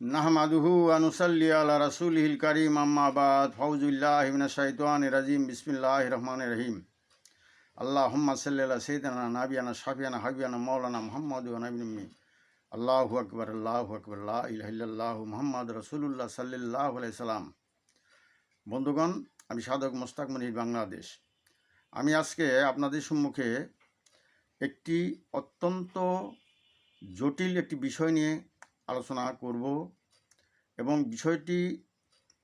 নাহমাদুহু আনুসাল্লি আলা রাসুলহিল করিম আম্মাবাদ ফৌজুল্লাহ শাহিদান রাজিম। বিসমিল্লাহ রহমান রহিম। আল্লাহ সাল্লাহ সৈদানা নাবিয়ানা শাফিয়ানা হাবিয়ানা মৌলানা মোহাম্মদ নবীনম্মি আল্লাহু আকবর আল্লাহু আকবর ইল্লাহ মোহাম্মদ রসুল্লাহ সাল্লাহ সাল্লাম। বন্ধুগণ, আমি সাধক মোস্তাক মনির, বাংলাদেশ। আমি আজকে আপনাদের সম্মুখে একটি অত্যন্ত জটিল একটি বিষয় নিয়ে আলোচনা করব এবং বিষয়টি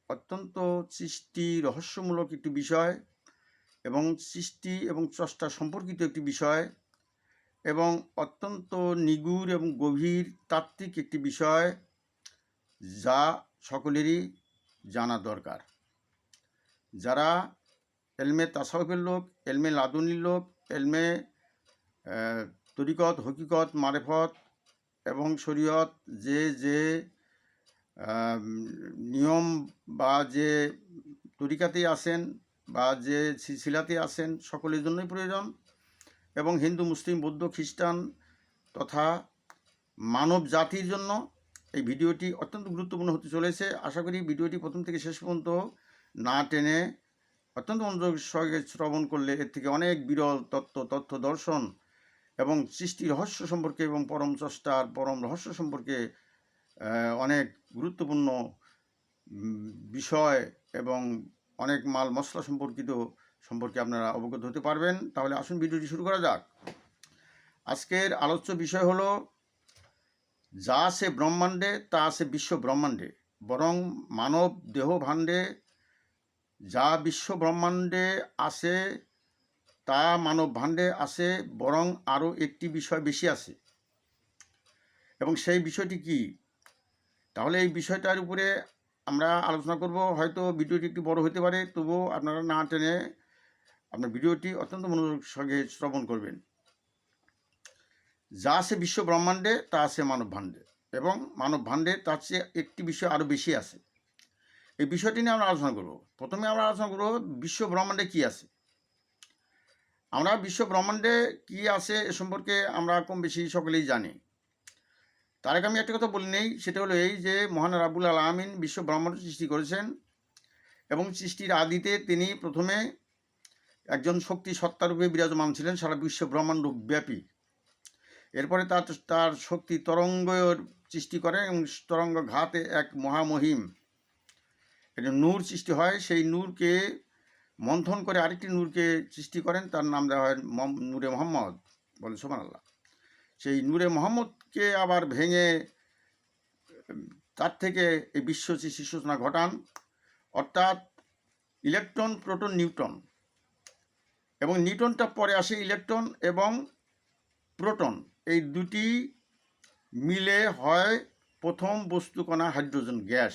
অত্যন্ত সৃষ্টি রহস্যমূলক একটি বিষয় এবং সৃষ্টি এবং স্রষ্টা সম্পর্কিত একটি বিষয় এবং অত্যন্ত নিগুড় এবং গভীর তাত্ত্বিক একটি বিষয় যা সকলেরই জানা দরকার। যারা এলমে তাসাউফের লোক, এলমে লাদুনির লোক, এলমে তরিকত, হকিকত, মারেফত এবং শরীয়ত যে যে নিয়ম বা যে তরিকাতেই আসেন বা যে সিলসিলাতে আসেন সকলের জন্যই প্রয়োজন এবং হিন্দু, মুসলিম, বৌদ্ধ, খ্রিস্টান তথা মানব জাতির জন্য এই ভিডিওটি অত্যন্ত গুরুত্বপূর্ণ হতে চলেছে। আশা করি ভিডিওটি প্রথম থেকে শেষ পর্যন্ত না টেনে অত্যন্ত মনোযোগ শ্রবণ করলে এর থেকে অনেক বিরল তত্ত্ব, তথ্য, দর্শন এবং সৃষ্টি রহস্য সম্পর্কে এবং পরম চষ্টার পরম রহস্য সম্পর্কে অনেক গুরুত্বপূর্ণ বিষয় এবং অনেক মাল মশলা সম্পর্কিত সম্পর্কে আপনারা অবগত হতে পারবেন। তাহলে আসুন ভিডিওটি শুরু করা যাক। আজকের আলোচ্য বিষয় হলো, যা আছে ব্রহ্মাণ্ডে, তা আছে বিশ্ব ব্রহ্মাণ্ডে। বরং মানব দেহ ভাণ্ডে, যা বিশ্ব ব্রহ্মাণ্ডে আছে তা মানব ভাণ্ডে আছে, বরং আরও একটি বিষয় বেশি আছে। এবং সেই বিষয়টি কি? তাহলে এই বিষয়টার উপরে আমরা আলোচনা করব। হয়তো ভিডিওটি একটু বড় হতে পারে, তবুও আপনারা না টেনে আপনার ভিডিওটি অত্যন্ত মনোযোগ সঙ্গে শ্রবণ করবেন। যা আছে বিশ্ব ব্রহ্মাণ্ডে, তা আছে মানব ভাণ্ডে, এবং মানব ভাণ্ডে তার চেয়ে একটি বিষয় আরও বেশি আছে। এই বিষয়টি নিয়ে আমরা আলোচনা করব। প্রথমে আমরা আলোচনা করব বিশ্ব ব্রহ্মাণ্ডে কী আছে। আমরা বিশ্ব ব্রহ্মাণ্ডে কী আছে এ সম্পর্কে আমরা কম বেশি সকলেই জানি। তার আগে আমি একটা কথা বলি নেই, সেটা হলো এই যে মহান রাবুল আল আমিন বিশ্ব ব্রহ্মাণ্ড সৃষ্টি করেছেন এবং সৃষ্টির আদিতে তিনি প্রথমে একজন শক্তি সত্তারূপে বিরাজমান ছিলেন, সারা বিশ্ব ব্রহ্মাণ্ড ব্যাপী। এরপরে তার তার শক্তি তরঙ্গের সৃষ্টি করেন এবং তরঙ্গ ঘাতে এক মহামহিম। একটা নূর সৃষ্টি হয়, সেই নূরকে মন্থন করে আরেকটি নূরকে সৃষ্টি করেন, তার নাম দেওয়া হয় নূরে মোহাম্মদ বলে সোমান আল্লাহ সেই নূরে মোহাম্মদকে আবার ভেঙে তার থেকে এই বিশ্ব সৃষ্টির সূচনা ঘটান। অর্থাৎ ইলেকট্রন, প্রোটন নিউটন এবং নিউটনটা পরে আসে ইলেকট্রন এবং প্রোটন। এই দুটি মিলে হয় প্রথম বস্তুকণা হাইড্রোজেন গ্যাস।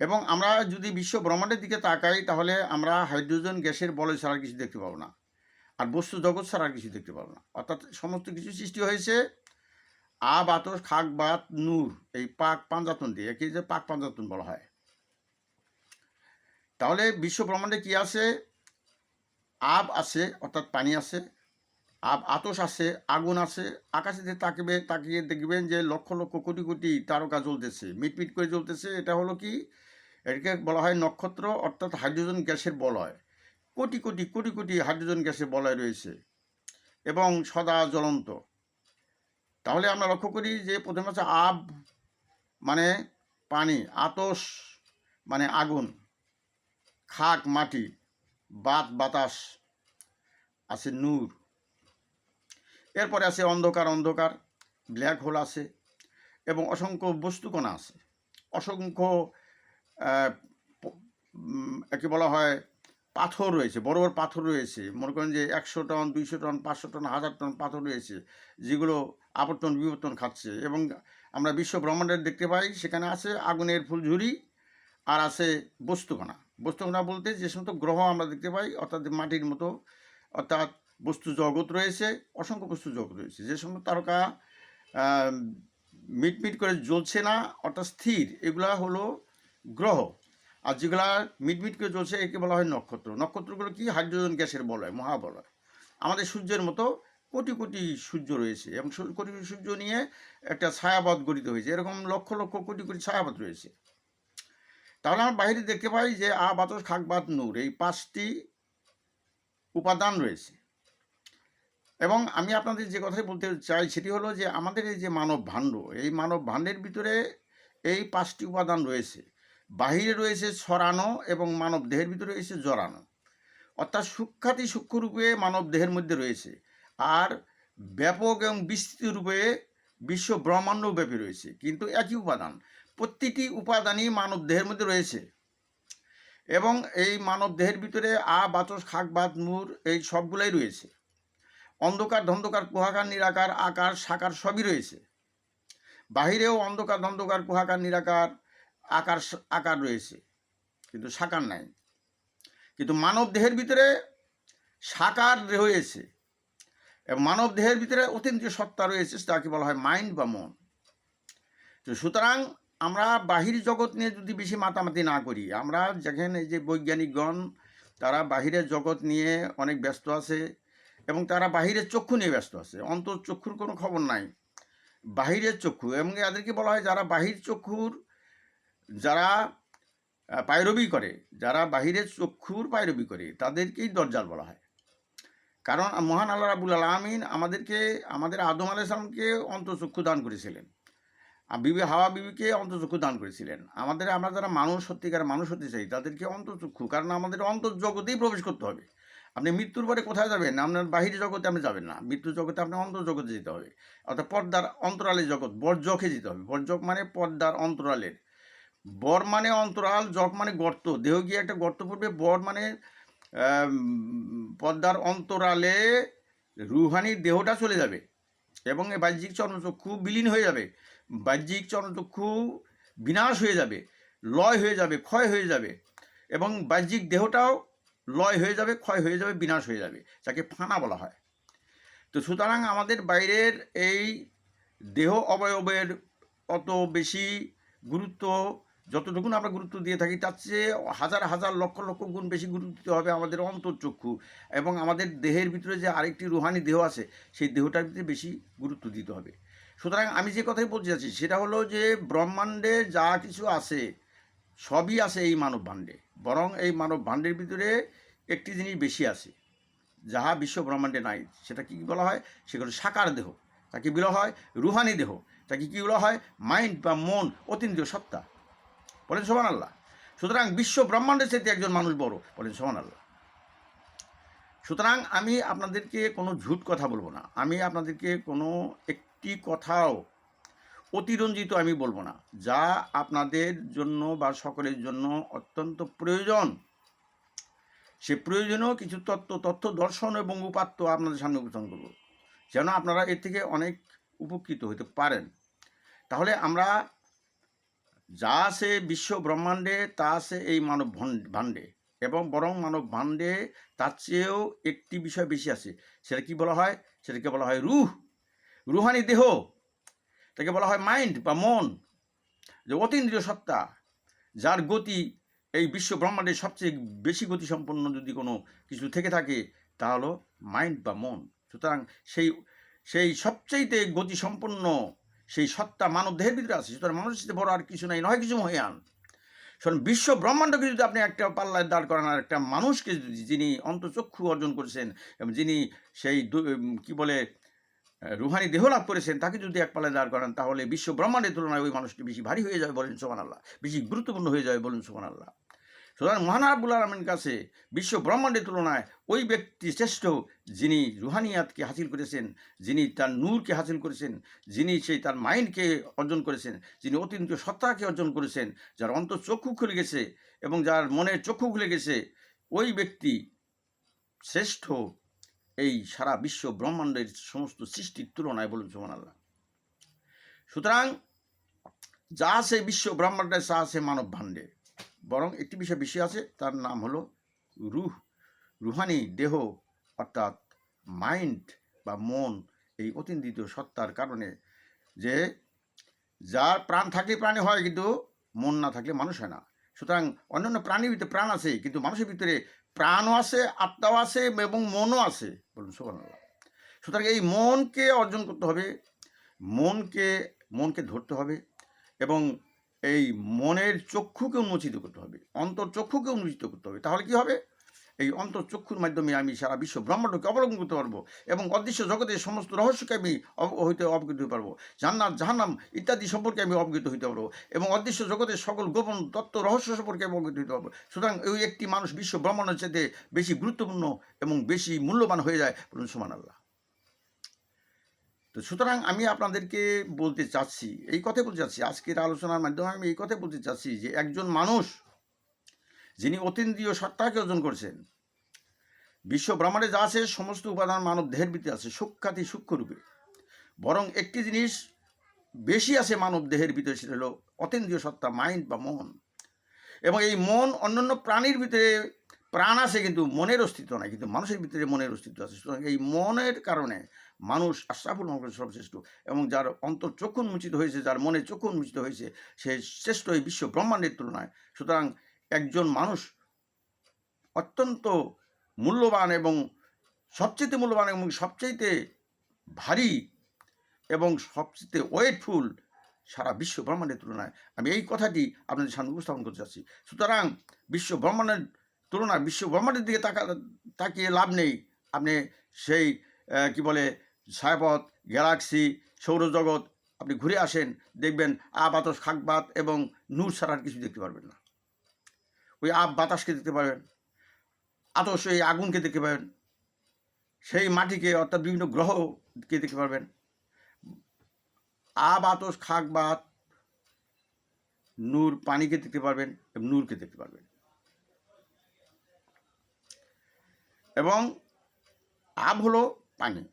এবং আমরা যদি বিশ্ব ব্রহ্মাণ্ডের দিকে তাকাই, তাহলে আমরা হাইড্রোজেন, গ্যাসের বলয় ছাড়া কিছু দেখতে পাবো না। আর বস্তু জগৎ ছাড়া কিছু দেখতে পাবো না। অর্থাৎ সমস্ত কিছু সৃষ্টি হয়েছে আ বাতস খাক, বাত, নূর, এই পাক পাঞ্জাতন দিয়ে, একে যে পাক পাঞ্জাতন বলা হয়। তাহলে বিশ্ব ব্রহ্মাণ্ডে কি আছে? আব আছে, অর্থাৎ পানি আছে। আব, আতস আছে, আগুন আছে। আকাশেতে তাকবে, তাকিয়ে দেখবেন যে লক্ষ লক্ষ কোটি কোটি তারকা জ্বলতেছে, মিটমিট করে জ্বলতেছে। এটা হলো কি? এটাকে বলা হয় নক্ষত্র, অর্থাৎ হাইড্রোজেন গ্যাসের বলয়। কোটি কোটি কোটি কোটি হাইড্রোজেন গ্যাসের বলয় রয়েছে এবং সদা জ্বলন্ত। তাহলে আমরা লক্ষ্য করি যে প্রথমে আছে আব মানে পানি, আতস মানে আগুন, খাক, মাটি, বাত, বাতাস, আছে নূর। এরপরে আছে অন্ধকার অন্ধকার, ব্ল্যাক হোল আছে এবং অসংখ্য বস্তুকণা আছে। অসংখ্য একে বলা হয় পাথর রয়েছে, বড় বড় পাথর রয়েছে। মনে করেন যে একশো টন, দুইশো টন, পাঁচশো টন, হাজার টন পাথর রয়েছে, যেগুলো আবর্তন, বিবর্তন খাচ্ছে। এবং আমরা বিশ্ব ব্রহ্মাণ্ডের দেখতে পাই, সেখানে আছে আগুনের ফুলঝুরি আর আছে বস্তুকণা। বস্তুকণা বলতে যে সমস্ত গ্রহ আমরা দেখতে পাই, অর্থাৎ মাটির মতো, অর্থাৎ বস্তু জগৎ রয়েছে, অসংখ্য বস্তু জগৎ রয়েছে। যে সমস্ত তারকা মিটমিট করে জ্বলছে না, অর্থাৎ স্থির, এগুলা হলো গ্রহ। আর যেগুলা মিটমিট করে জ্বলছে, একে বলা হয় নক্ষত্র। নক্ষত্রগুলো কি? হাইড্রোজেন গ্যাসের বলয়, মহাবলয়। আমাদের সূর্যের মতো কোটি কোটি সূর্য রয়েছে এবং কোটি কোটি সূর্য নিয়ে একটা ছায়াপথ গঠিত হয়েছে। এরকম লক্ষ লক্ষ কোটি কোটি ছায়াপথ রয়েছে। তাহলে আমরা বাইরে দেখতে পাই যে আ বাতস খাক, বাত, নূর এই পাঁচটি উপাদান রয়েছে। এবং আমি আপনাদের যে কথাই বলতে চাই সেটি হলো যে আমাদের এই যে মানব ভাণ্ড এই মানব ভাণ্ডের ভিতরে এই পাঁচটি উপাদান রয়েছে। বাহিরে রয়েছে ছড়ানো এবং মানব দেহের ভিতরে রয়েছে জড়ানো। অর্থাৎ সূক্ষাতি সূক্ষ্মরূপে মানব দেহের মধ্যে রয়েছে আর ব্যাপক এবং বিস্তৃত রূপে বিশ্ব ব্রহ্মাণ্ড ব্যাপী রয়েছে। কিন্তু একই উপাদান, প্রতিটি উপাদানই মানব দেহের মধ্যে রয়েছে এবং এই মানব দেহের ভিতরে আ বাতস খাক, বাত, মূর এই সবগুলাই রয়েছে। অন্ধকার, ধন্ধকার, কুহাকার, নিরাকার, আকার, সাকার সবই রয়েছে। বাহিরেও অন্ধকার, ধন্ধকার, কুহাকার, নিরাকার আকার আকার রয়েছে, কিন্তু সাকার নাই। কিন্তু মানব দেহের ভিতরে সাকার রয়েছে এবং মানব দেহের ভিতরে অতীন্দ্রিয় সত্তা রয়েছে তাকে বলা হয় মাইন্ড বা মন। তো সুতরাং আমরা বাহির জগৎ নিয়ে যদি বেশি মাতামাতি না করি, আমরা যেখানে যে বৈজ্ঞানিকগণ, তারা বাহিরের জগৎ নিয়ে অনেক ব্যস্ত আছে এবং তারা বাহিরের চক্ষু নিয়ে ব্যস্ত আছে, অন্তর চক্ষুর কোনো খবর নাই। বাহিরের চক্ষু, এবং এদেরকে বলা হয় যারা বাহির চক্ষুর যারা পায়রবি করে, যারা বাহিরের চক্ষুর পায়রবি করে, তাদেরকেই দরজাল বলা হয়। কারণ মহান আল্লাহ রাবুল আলমিন আমাদেরকে, আমাদের আদম আলাইসলামকে অন্তচক্ষু দান করেছিলেন। বিবি, হাওয়া বিবিকে অন্তচক্ষু দান করেছিলেন। আমাদের, আমরা যারা মানুষ, সত্যিকার মানুষ হতে চাই, তাদেরকে অন্তচক্ষু, কারণ আমাদের অন্তর্জগতেই প্রবেশ করতে হবে। আপনি মৃত্যুর পরে কোথায় যাবেন? আপনার বাহির জগতে আপনি যাবেন না। মৃত্যু জগতে আপনার অন্তর্জগতে যেতে হবে। অর্থাৎ পর্দার অন্তরালের জগৎ, বর্জকে যেতে হবে। বর্জক মানে পর্দার অন্তরালের বর মানে অন্তরাল জক মানে গর্ত। দেহ গিয়ে একটা গর্ত পড়বে, বর মানে পদ্মার অন্তরালে রুহানির দেহটা চলে যাবে এবং বাহ্যিক চর্মচক্ষু বিলীন হয়ে যাবে। বাহ্যিক চর্মচক্ষু বিনাশ হয়ে যাবে, লয় হয়ে যাবে, ক্ষয় হয়ে যাবে এবং বাহ্যিক দেহটাও লয় হয়ে যাবে, ক্ষয় হয়ে যাবে, বিনাশ হয়ে যাবে, যাকে ফানা বলা হয়। তো সুতরাং আমাদের বাইরের এই দেহ অবয়বের অত বেশি গুরুত্ব যতটুকুন আমরা গুরুত্ব দিয়ে থাকি, তার চেয়ে হাজার হাজার লক্ষ লক্ষ গুণ বেশি গুরুত্ব দিতে হবে আমাদের অন্তর্চক্ষু এবং আমাদের দেহের ভিতরে যে আরেকটি রুহানি দেহ আছে, সেই দেহটার ভিতরে বেশি গুরুত্ব দিতে হবে। সুতরাং আমি যে কথাই বলতে চাচ্ছি সেটা হলো যে ব্রহ্মাণ্ডে যা কিছু আছে, সবই আছে এই মানব ভাণ্ডে বরং এই মানব ভাণ্ডের ভিতরে একটি জিনিস বেশি আছে, যাহা বিশ্ব ব্রহ্মাণ্ডে নাই। সেটা কি বলা হয়? সেগুলো সাকার দেহ। তাকে বলা হয় রুহানি দেহ। তাকে কী বলা হয়? মাইন্ড বা মন অতীন্দ্রিয় সত্তা। বলেন সোমান আল্লাহ সুতরাং বিশ্ব ব্রহ্মাণ্ডের সাথে একজন মানুষ বড়, বলেন সোমান আল্লাহ সুতরাং আমি আপনাদেরকে কোনো ঝুট কথা বলব না। আমি আপনাদেরকে কোনো একটি কথাও অতিরঞ্জিত আমি বলব না। যা আপনাদের জন্য বা সকলের জন্য অত্যন্ত প্রয়োজন। সে প্রয়োজনীয় কিছু তত্ত্ব, তথ্য দর্শন এবং উপাত্ত আপনাদের সামনে উপস্থাপন করব। যেন আপনারা এর থেকে অনেক উপকৃত হতে পারেন। তাহলে আমরা যা আছে বিশ্ব ব্রহ্মাণ্ডে, তা আছে এই মানব ভাণ্ডে। এবং বরং মানব ভাণ্ডে, তার চেয়েও একটি বিষয় বেশি আছে। সেটা কি বলা হয়? সেটাকে বলা হয় রুহ। রুহানি দেহ। তাকে বলা হয় মাইন্ড বা মন। যে অতীন্দ্রিয় সত্তা, যার গতি এই বিশ্ব ব্রহ্মাণ্ডের সবচেয়ে বেশি গতি সম্পন্ন যদি কোনো কিছু থেকে থাকে, তা হলো মাইন্ড বা মন। সুতরাং সেই সেই সবচাইতে গতি সম্পন্ন সেই সত্তা মানব দেহের ভিতরে আছে, সুতরাং মানুষের সাথে বড় আর কিছু নাই, নয় কিছু মহিয়ান। শোন বিশ্ব ব্রহ্মাণ্ডকে যদি আপনি একটা পাল্লায় দাঁড় করান, আর একটা মানুষকে যিনি অন্তচক্ষু অর্জন করেছেন, এবং যিনি সেই কি বলে রুহানি দেহ লাভ করেছেন, তাকে যদি এক পাল্লায় দাঁড় করান, তাহলে বিশ্ব ব্রহ্মাণ্ডের তুলনায় ওই মানুষটি বেশি ভারী হয়ে যাবে বলেন সোমান আল্লাহ বেশি গুরুত্বপূর্ণ হয়ে যাবে বলেন সোমান আল্লাহ সুতরাং মহান আলমের কাছে বিশ্ব ব্রহ্মাণ্ডের তুলনায় ওই ব্যক্তি শ্রেষ্ঠ যিনি রুহানিয়াতকে হাসিল করেছেন, যিনি তার নূরকে হাসিল করেছেন, যিনি সেই তার মাইন্ডকে অর্জন করেছেন, যিনি অতীন্দ্র সত্তাকে অর্জন করেছেন, যার অন্তর চক্ষু খুলে গেছে এবং যার মনের চক্ষু খুলে গেছে, ওই ব্যক্তি শ্রেষ্ঠ এই সারা বিশ্ব ব্রহ্মাণ্ডের সমস্ত সৃষ্টির তুলনায় বলুন সোমান আল্লাহ সুতরাং যা আছে বিশ্ব ব্রহ্মাণ্ডে, যা আছে মানব ভাণ্ডে। বরং একটি বিষয় বেশি আছে, তার নাম হলো রুহ, রুহানি দেহ, অর্থাৎ মাইন্ড বা মন, এই অতীন্দ্রিত সত্তার কারণে যে যার প্রাণ থাকলে প্রাণী হয় কিন্তু মন না থাকলে মানুষ হয় না। সুতরাং অন্যান্য প্রাণীর ভিতরে প্রাণ আছে, কিন্তু মানুষের ভিতরে প্রাণও আছে, আত্মাও আছে এবং মনও আছে বলুন, সুবহানাল্লাহ। সুতরাং এই মনকে অর্জন করতে হবে, মনকে মনকে ধরতে হবে এবং এই মনের চক্ষুকে উন্মোচিত করতে হবে, অন্তর চক্ষুকে উন্মোচিত করতে হবে। তাহলে কি হবে? এই অন্তর্চক্ষুর মাধ্যমে আমি সারা বিশ্ব ব্রহ্মাণ্ডকে অবলম্বন করতে পারব এবং অদৃশ্য জগতের সমস্ত রহস্যকে আমি হইতে অবগত হতে পারব। জান্নাত, জাহান্নাম ইত্যাদি সম্পর্কে আমি অবগত হইতে পারব এবং অদৃশ্য জগতের সকল গোপন তত্ত্ব, রহস্য সম্পর্কে আমি অবগত হইতে পারব। সুতরাং ওই একটি মানুষ বিশ্ব ব্রহ্মাণ্ডের চাইতে বেশি গুরুত্বপূর্ণ এবং বেশি মূল্যবান হয়ে যায় বলুন সুমান আল্লাহ তো সুতরাং আমি আপনাদেরকে বলতে চাচ্ছি, এই কথাই বলতে চাচ্ছি, আজকের আলোচনার মাধ্যমে আমি এই কথাই বলতে চাচ্ছি যে একজন মানুষ যিনি অতীন্দ্রিয় সত্তাকে অর্জন করছেন, বিশ্ব ব্রহ্মাণ্ডে যা আছে সমস্ত উপাদান মানব দেহের ভিতরে আছে সূক্ষাতি সূক্ষ্মরূপে। বরং একটি জিনিস বেশি আছে মানব দেহের ভিতরে, সেটা হলো অতীন্দ্রিয় সত্তা মাইন্ড বা মন। এবং এই মন অন্যান্য প্রাণীর ভিতরে প্রাণ আছে কিন্তু মনের অস্তিত্ব নাই, কিন্তু মানুষের ভিতরে মনের অস্তিত্ব আছে। সুতরাং এই মনের কারণে মানুষ আশরাফুল মহল সর্বশ্রেষ্ঠ এবং যার অন্তর চক্ষু উন্মোচিত হয়েছে, যার মনে চক্ষু উন্মোচিত হয়েছে, সে শ্রেষ্ঠ এই বিশ্ব ব্রহ্মাণ্ডের তুলনায়। সুতরাং একজন মানুষ অত্যন্ত মূল্যবান এবং সবচেয়ে মূল্যবান এবং সবচেয়ে ভারী এবং সবচেয়ে ওয়েটফুল সারা বিশ্ব ব্রহ্মাণ্ডের তুলনায়। আমি এই কথাটি আপনাদের সামনে উপস্থাপন করতে চাচ্ছি। সুতরাং বিশ্ব ব্রহ্মাণ্ডের তুলনায় বিশ্ব ব্রহ্মাণ্ডের দিকে তাকা, তাকিয়ে লাভ নেই। আপনি সেই কি বলে ছায়াপথ গ্যালাক্সি, সৌরজগৎ, আপনি ঘুরে আসেন, দেখবেন আ বাতাস খাকবাত এবং নূর ছাড়া কিছু দেখতে পারবেন না। ওই আব বাতাসকে দেখতে পারবেন, আতস এই আগুনকে দেখতে পাবেন সেই মাটিকে অর্থাৎ বিভিন্ন গ্রহকে দেখতে পারবেন। আব আতস, খাক বাত, নূর পানিকে দেখতে পারবেন এবং নূরকে দেখতে পারবেন। এবং আব হলো পানি।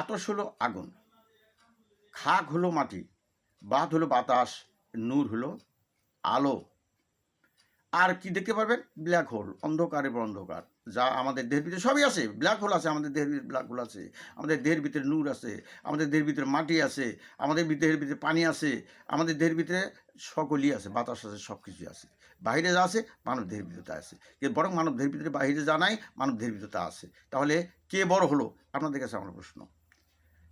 আতস হলো আগুন। খাক হলো মাটি বাত হলো বাতাস, নূর হলো আলো। আর কি দেখতে পারবেন? ব্ল্যাক হোল, অন্ধকার এবং অন্ধকার। যা আমাদের দেহের ভিতরে সবই আছে। ব্ল্যাক হোল আছে, আমাদের দেহের ভিতরে ব্ল্যাক হোল আছে। আমাদের দেহের ভিতরে নূর আছে। আমাদের দেহের ভিতরে মাটি আছে। আমাদের দেহের ভিতরে পানি আছে। আমাদের দেহের ভিতরে সকলই আছে, বাতাস আছে সব কিছুই আছে। বাইরে যা আছে, মানব দেহের ভিতরে আছে। কিন্তু বরং মানব দেহের ভিতরে বাইরে যা নাই, মানব দেহের ভিতরে আছে। তাহলে কে বড় হলো? আপনাদের কাছে আমার প্রশ্ন।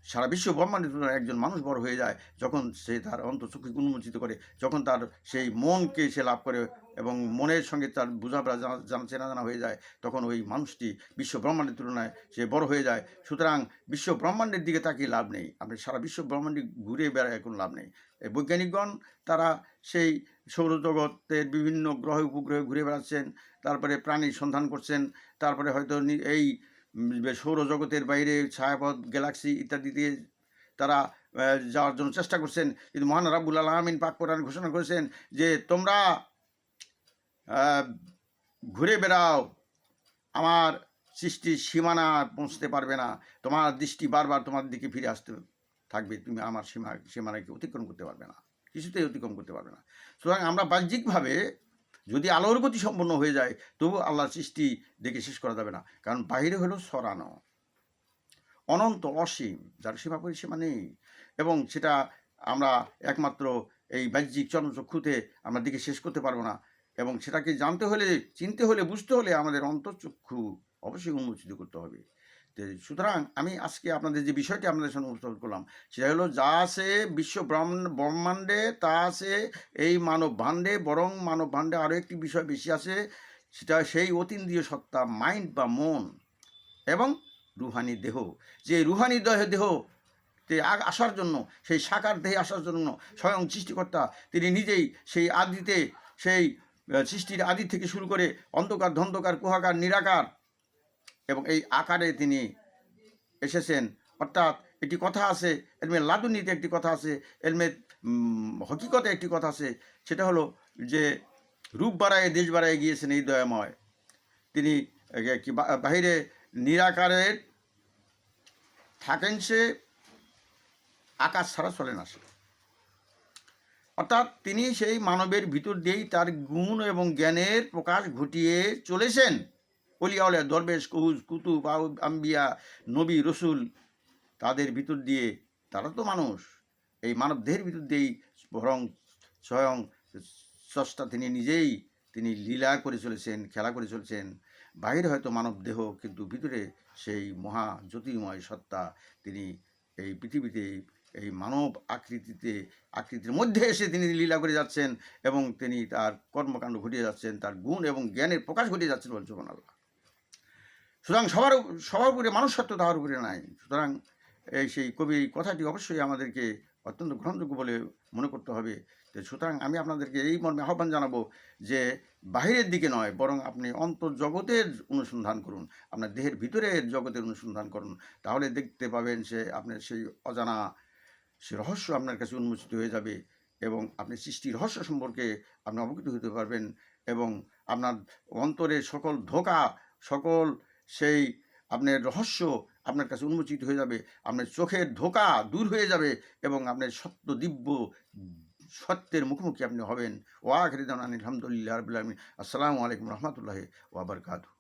সারা বিশ্ব ব্রহ্মাণ্ডের তুলনায় একজন মানুষ বড় হয়ে যায়, যখন সে তার অন্তঃচক্ষু উন্মোচিত করে, যখন তার সেই মনকে সে লাভ করে এবং মনের সঙ্গে তার বোঝাপড়া জানা চেনা জানা হয়ে যায়, তখন ওই মানুষটি বিশ্ব ব্রহ্মাণ্ডের তুলনায় সে বড় হয়ে যায়। সুতরাং বিশ্ব ব্রহ্মাণ্ডের দিকে তাকিয়ে লাভ নেই। আপনি সারা বিশ্ব ব্রহ্মাণ্ডে ঘুরে বেড়ায় কোনো লাভ নেই। এই বৈজ্ঞানিকগণ তারা সেই সৌরজগতের বিভিন্ন গ্রহ উপগ্রহে ঘুরে বেড়াচ্ছেন, তারপরে প্রাণীর সন্ধান করছেন, তারপরে হয়তো এই সৌরজগতের বাইরে ছায়াপথ, গ্যালাক্সি ইত্যাদি দিয়ে তারা যাওয়ার জন্য চেষ্টা করছেন। কিন্তু মহান রাব্বুল আলমিন পাক কোরআন ঘোষণা করেছেন যে, তোমরা ঘুরে বেড়াও। আমার সৃষ্টির সীমানা পৌঁছতে পারবে না। তোমার দৃষ্টি বারবার তোমার দিকে ফিরে আসতে থাকবে। তুমি আমার সীমা, সীমানাকে অতিক্রম করতে পারবে না। কিছুতেই অতিক্রম করতে পারবে না। সুতরাং আমরা বাহ্যিকভাবে যদি আলোর গতি সম্পন্ন হয়ে যায়, তবু আল্লাহর সৃষ্টি দেখে শেষ করা যাবে না। কারণ বাইরে হলো সরানো অনন্ত, অসীম, যার সীমা পরিসীমা নেই। এবং সেটা আমরা একমাত্র এই বাহ্যিক চর্মচক্ষুতে আমরা দিকে শেষ করতে পারব না। এবং সেটাকে জানতে হলে, চিনতে হলে, বুঝতে হলে আমাদের অন্তর্চক্ষু অবশ্যই উন্মোচিত করতে হবে। সুতরাং আমি আজকে আপনাদের যে বিষয়টি আপনাদের সামনে উপস্থাপন করলাম, সেটা হলো যা আছে বিশ্ব ব্রহ্মাণ্ড, তা আছে এই মানব ভাণ্ডে, বরং মানব ভাণ্ডে আরও একটি বিষয় বেশি আছে, সেটা সেই অতীন্দ্রিয় সত্তা মাইন্ড বা মন এবং রুহানি দেহ। যে রুহানি দেহ দেহ তে আসার জন্য, সেই সাকার দেহে আসার জন্য স্বয়ং সৃষ্টিকর্তা, তিনি নিজেই সেই আদিতে, সেই সৃষ্টির আদি থেকে শুরু করে অন্ধকার, ধন্ধকার, কুহাকার, নিরাকার এবং এই আকারে তিনি এসেছেন। অর্থাৎ একটি কথা আছে, এলমে লাদুনিতে একটি কথা আছে, এলমে হকিকতে একটি কথা আছে, সেটা হলো যে রূপ বাড়ায়, দেশ বাড়ায় গিয়েছেন এই দয়াময়। তিনি বাহিরে নিরাকারের থাকেন সে, আকাশ ছাড়া চলে না সে। অর্থাৎ তিনি সেই মানবের ভিতর দিয়েই তার গুণ এবং জ্ঞানের প্রকাশ ঘটিয়ে চলেছেন। অলিয়াউলিয়া, দরবেশ, কহুজ, কুতুব আম্বিয়া, নবী, রসুল তাদের ভিতর দিয়ে, তারা তো মানুষ। এই মানব দেহের ভিতর দিয়েই বরং স্বয়ং স্রষ্টা তিনি নিজেই, তিনি লীলা করে চলেছেন, খেলা করে চলেছেন। বাইরে হয়তো মানব দেহ কিন্তু ভিতরে সেই মহা জ্যোতির্ময় সত্তা তিনি এই পৃথিবীতে, এই মানব আকৃতিতে, আকৃতির মধ্যে এসে তিনি লীলা করে যাচ্ছেন এবং তিনি তার কর্মকাণ্ড ঘটিয়ে যাচ্ছেন, তার গুণ এবং জ্ঞানের প্রকাশ ঘটিয়ে যাচ্ছেন বলছে আল্লাহ। সুতরাং সবার সবার উপরে মানুষ সত্য তাহার উপরে নাই। সুতরাং এই সেই কবির কথাটি অবশ্যই আমাদেরকে অত্যন্ত গ্রহণযোগ্য বলে মনে করতে হবে। তো সুতরাং আমি আপনাদেরকে এই মর্মে আহ্বান জানাব যে বাহিরের দিকে নয়, বরং আপনি অন্তর্জগতের অনুসন্ধান করুন, আপনার দেহের ভিতরের জগতের অনুসন্ধান করুন। তাহলে দেখতে পাবেন সে আপনার সেই অজানা সে রহস্য আপনার কাছে উন্মোচিত হয়ে যাবে এবং আপনি সৃষ্টির রহস্য সম্পর্কে আপনি অবগত হতে পারবেন এবং আপনার অন্তরের সকল ধোকা, সকল সেই আপনার রহস্য আপনার কাছে উন্মোচিত হয়ে যাবে, আপনার চোখের ধোকা দূর হয়ে যাবে এবং আপনার সত্য দিব্য সত্যের মুখোমুখি আপনি হবেন। ওয়া আখরিদান আলহামদুলিল্লাহ আসসালামু আলাইকুম রহমতুল্লাহ ওয়াবারকাতু